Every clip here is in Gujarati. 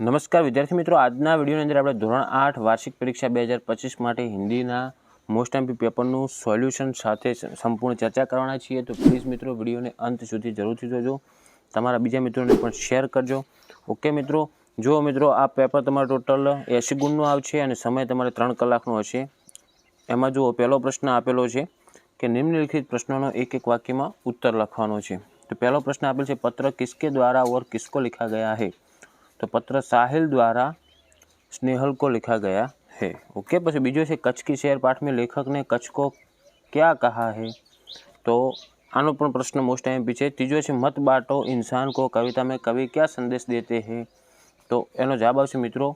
નમસ્કાર, વિદ્યાર્થી મિત્રો. આજના વિડીયોની અંદર આપણે ધોરણ આઠ વાર્ષિક પરીક્ષા બે હજાર પચીસ માટે હિન્દીના મોસ્ટ એમ્પી પેપરનું સોલ્યુશન સાથે સંપૂર્ણ ચર્ચા કરવાના છીએ. તો પ્લીઝ મિત્રો, વિડીયોને અંત સુધી જરૂરથી જોજો. તમારા બીજા મિત્રોને પણ શેર કરજો. ઓકે મિત્રો? જો મિત્રો, આ પેપર તમારો ટોટલ એસી ગુણનું આવશે અને સમય તમારે ત્રણ કલાકનો હશે. એમાં જુઓ, પહેલો પ્રશ્ન આપેલો છે કે નિમ્નલિખિત પ્રશ્નોનો એક એક વાક્યમાં ઉત્તર લખવાનો છે. તો પહેલો પ્રશ્ન આપેલ છે, પત્ર કિસ્કે દ્વારા ઓર કિસ્કો લિખા ગયા છે તો પત્ર સાહિલ દ્વારા स्नेहल को लिखा गया है ओके પછી બીજો છે કચ્છ की शेर पाठ में लेखक ने कच्छ को क्या कहा है તો આનો પણ પ્રશ્ન મોસ્ટ એમપી છે ત્રીજો છે મત બાંટો इंसान को कविता में कवि क्या संदेश देते हैं તો એનો જવાબ આવશે મિત્રો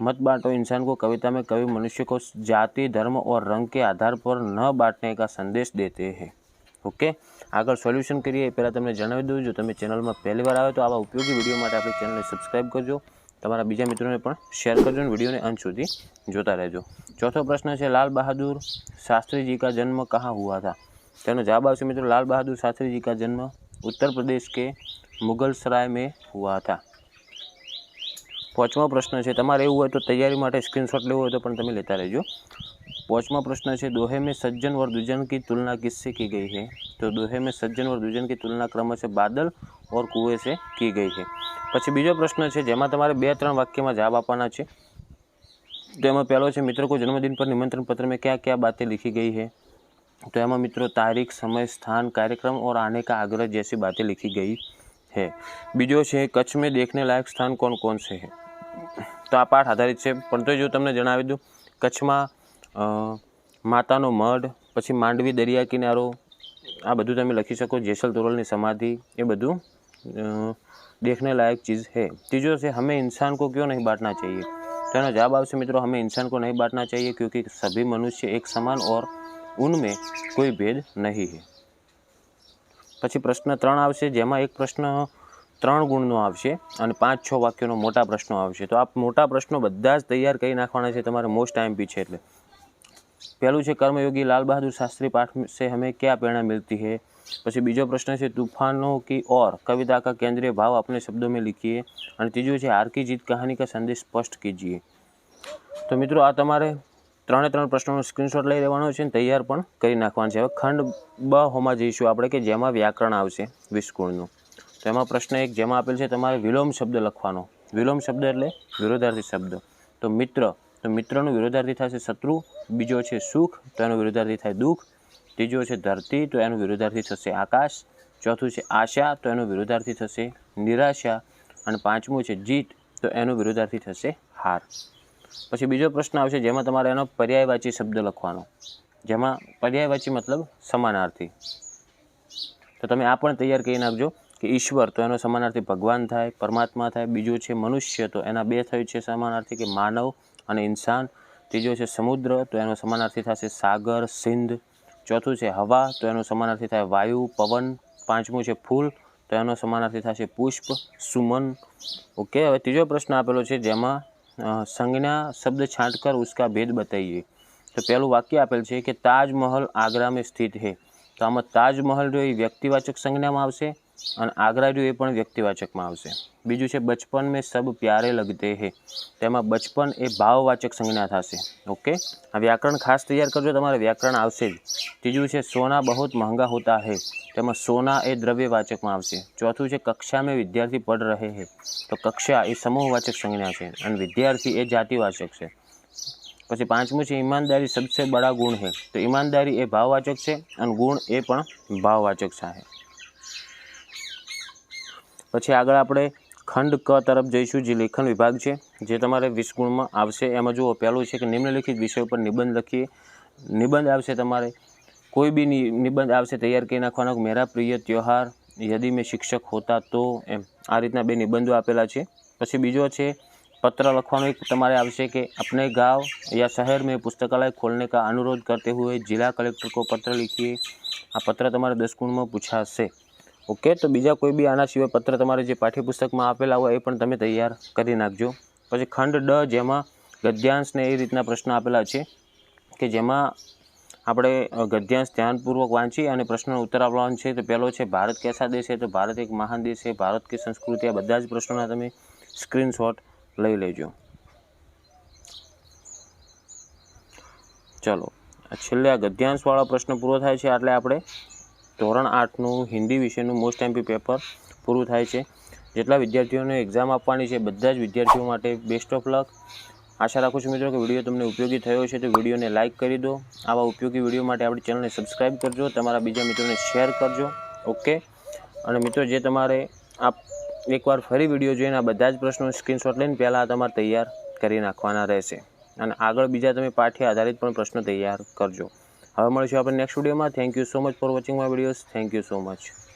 मत बांटो इंसान को कविता में कवि मनुष्य को जाति धर्म और रंग के आधार पर न बांटने का संदेश देते हैं ઓકે? આગળ સોલ્યુશન કરીએ, એ પહેલાં તમને જણાવી દઉં, જો તમે ચેનલમાં પહેલીવાર આવે તો આવા ઉપયોગી વીડિયો માટે આપણી ચેનલને સબસ્ક્રાઈબ કરજો. તમારા બીજા મિત્રોને પણ શેર કરજો અને વિડીયોને અંત સુધી જોતા રહેજો. ચોથો પ્રશ્ન છે, લાલ બહાદુર શાસ્ત્રીજી કા જન્મ કહા હુઆ હતા તેનો જવાબ આવશે મિત્રો, લાલ બહાદુર શાસ્ત્રીજી કા જન્મ ઉત્તર પ્રદેશ કે મુગલસરાય મેં હુઆ હતા પાંચમો પ્રશ્ન છે, તમારે એવું હોય તો તૈયારી માટે સ્ક્રીનશોટ લેવો હોય તો પણ તમે લેતા રહેજો. पांचवा प्रश्न है, दोहे में सज्जन और दुजन की तुलना किससे की गई है? तो दोहे में सज्जन और दुजन की तुलना क्रमश बादल और कुएँ से की गई है। पीछे बीजो प्रश्न है, जेमा तेरे बे त्र वक्य में जवाब आपना है तो यहाँ पहलो है को जन्मदिन पर निमंत्रण पत्र में क्या क्या बातें लिखी गई है? तो एम मित्रों तारीख, समय, स्थान, कार्यक्रम और आने का आग्रह जैसी बातें लिखी गई है। बीजो है कच्छ में देखने लायक स्थान कौन कौन से है? तो आ पाठ आधारित है पर जो तक जी दू, कच्छ में માતાનો મઢ પછી માંડવી દરિયા કિનારો આ બધું તમે લખી શકો જેસલ તોરલની સમાધિ એ બધું અ, देखने लायक चीज़ है तीजो से हमें इंसान को क्यों नहीं बांटना चाहिए तो એનો જવાબ આવશે મિત્રો हमें इंसान को नहीं बांटना चाहिए क्योंकि सभी मनुष्य एक समान और उनमें कोई भेद नहीं है પછી પ્રશ્ન ત્રણ આવશે જેમાં એક પ્રશ્ન ત્રણ ગુણનો આવશે અને પાંચ છ વાક્યોનો મોટા પ્રશ્નો આવશે તો આ મોટા પ્રશ્નો બધા જ તૈયાર કરી નાખવાના છે તમારે મોસ્ટ આઈએમપી છે એટલે पहलू છે कर्मयोगी लाल बहादुर शास्त्री पाठ से हमें क्या प्रेरणा मिलती है પછી બીજો પ્રશ્ન છે तूफानों की ओर कविता का केंद्रीय भाव अपने शब्दों में लिखिए અને ત્રીજો છે हार की जीत कहानी का संदेश स्पष्ट कीजिए તો મિત્રો આ તમારે ત્રણે ત્રણ પ્રશ્નોનો સ્ક્રીનશોટ લઈ લેવાનો છે અને તૈયાર પણ કરી નાખવાનો છે હવે ખંડ બ હોમાં જઈશું આપણે કે જેમાં વ્યાકરણ આવશે વીસ ગુણનું તો એમાં પ્રશ્ન એક જેમાં આપેલ છે તમારે વિલોમ શબ્દ લખવાનો વિલોમ શબ્દ એટલે વિરોધાર્થી શબ્દ તો મિત્ર તો મિત્રનો વિરોધાર્થી થશે શત્રુ, બીજો છે સુખ, તો એનો વિરોધાર્થી થાય દુઃખ, ત્રીજો છે ધરતી, તો એનો વિરોધાર્થી થશે આકાશ, ચોથું છે આશા, તો એનો વિરોધાર્થી થશે નિરાશા, અને પાંચમું છે જીત, તો એનો વિરોધાર્થી થશે હાર. પછી બીજો પ્રશ્ન આવશે, જેમાં તમારે એનો પર્યાયવાચી શબ્દ લખવાનો. જેમાં પર્યાયવાચી મતલબ સમાનાર્થી. તો તમે આ પણ તૈયાર કરી નાખજો કે ઈશ્વર, તો એનો સમાનાર્થી ભગવાન થાય, પરમાત્મા થાય, બીજું છે મનુષ્ય, તો એના બે થયું છે સમાનાર્થી કે માનવ અને ઇન્સાન. ત્રીજો છે સમુદ્ર, તો એનો સમાનાર્થી થશે સાગર, સિંધ. ચોથું છે હવા, તો એનો સમાનાર્થી થાય વાયુ, પવન. પાંચમું છે ફૂલ, તો એનો સમાનાર્થી થશે પુષ્પ, સુમન. ઓકે, હવે ત્રીજો પ્રશ્ન આપેલો છે જેમાં સંજ્ઞા શબ્દ છાંટકર ઉસકા ભેદ બતાઈએ. તો પહેલું વાક્ય આપેલ છે કે તાજમહલ આગ્રા में સ્થિત હે તો આમાં તાજમહલ જો એ વ્યક્તિવાચક સંજ્ઞામાં આવશે અને આગ્રા રહ્યું એ પણ વ્યક્તિવાચકમાં આવશે. બીજું છે, બચપન મેં સબ પ્યારે લગતે હે. તેમાં બચપન એ ભાવવાચક સંજ્ઞા થશે. ઓકે? આ વ્યાકરણ ખાસ તૈયાર કરજો, તમારે વ્યાકરણ આવશે જ. ત્રીજું છે, સોના બહુત મહંગા હોતા હે. તેમાં સોના એ દ્રવ્યવાચકમાં આવશે. ચોથું છે, કક્ષા મેં વિદ્યાર્થી પડ રહે હે. તો કક્ષા એ સમૂહવાચક સંજ્ઞા છે અને વિદ્યાર્થી એ જાતિવાચક છે. પછી પાંચમું છે, ઈમાનદારી સબસે બડા ગુણ છે તો ઈમાનદારી એ ભાવવાચક છે અને ગુણ એ પણ ભાવવાચક છે. પછી આગળ આપણે ખંડ ક તરફ જઈશું જે લેખન વિભાગ છે જે તમારે વીસ ગુણમાં આવશે એમાં જુઓ પહેલું છે કે નિમ્નલિખિત વિષય ઉપર નિબંધ લખીએ નિબંધ આવશે તમારે કોઈ બી નિ- નિબંધ આવશે તૈયાર કરી નાખવાનો કે મેરા પ્રિય ત્યોહાર યદિ મેં શિક્ષક હોતા તો એમ આ રીતના બે નિબંધો આપેલા છે પછી બીજો છે पत्र લખવાનો એક તમારે આવશે કે अपने गांव या शहर में पुस्तकालय खोलने का अनुरोध करते हुए जिला कलेक्टर को पत्र लिखिए આ પત્ર તમારે દસ ગુણમાં પૂછાશે ઓકે, તો બીજા કોઈ બી આના સિવાય પત્ર તમારે જે પાઠ્યપુસ્તકમાં આપેલા હોય એ પણ તમે તૈયાર કરી નાખજો. પછી ખંડ ડ જેમાં ગદ્યાંશને એ રીતના પ્રશ્ન આપેલા છે કે જેમાં આપણે ગદ્યાંશ ધ્યાનપૂર્વક વાંચી અને પ્રશ્નનો ઉત્તર આપવાનો છે. તો પહેલો છે, ભારત કેસા દેશ છે તો ભારત એક મહાન દેશ છે. ભારત કે સંસ્કૃતિ, આ બધા જ પ્રશ્નોના તમે સ્ક્રીનશોટ લઈ લેજો. ચલો છેલ્લે આ ગદ્યાંશવાળો પ્રશ્ન પૂરો થાય છે. એટલે આપણે ધોરણ આઠનું હિન્દી વિષયનું મોસ્ટ એમપી પેપર પૂરું થાય છે. જેટલા વિદ્યાર્થીઓને એક્ઝામ આપવાની છે, બધા જ વિદ્યાર્થીઓ માટે બેસ્ટ ઓફ લક આશા રાખું છું મિત્રો કે વીડિયો તમને ઉપયોગી થયો છે તો વિડીયોને લાઇક કરી દો. આવા ઉપયોગી વીડિયો માટે આપણી ચેનલને સબસ્ક્રાઈબ કરજો, તમારા બીજા મિત્રોને શેર કરજો. ઓકે અને મિત્રો, જે તમારે આપ એકવાર ફરી વીડિયો જોઈને આ બધા જ પ્રશ્નો સ્ક્રીનશોટ લઈને પહેલાં તમારે તૈયાર કરી નાખવાના રહેશે. અને આગળ બીજા તમે પાઠ્ય આધારિત પણ પ્રશ્નો તૈયાર કરજો. હવે મળીશું આપણે નેક્સ્ટ વિડીયોમાં thank you so much for watching my videos thank you so much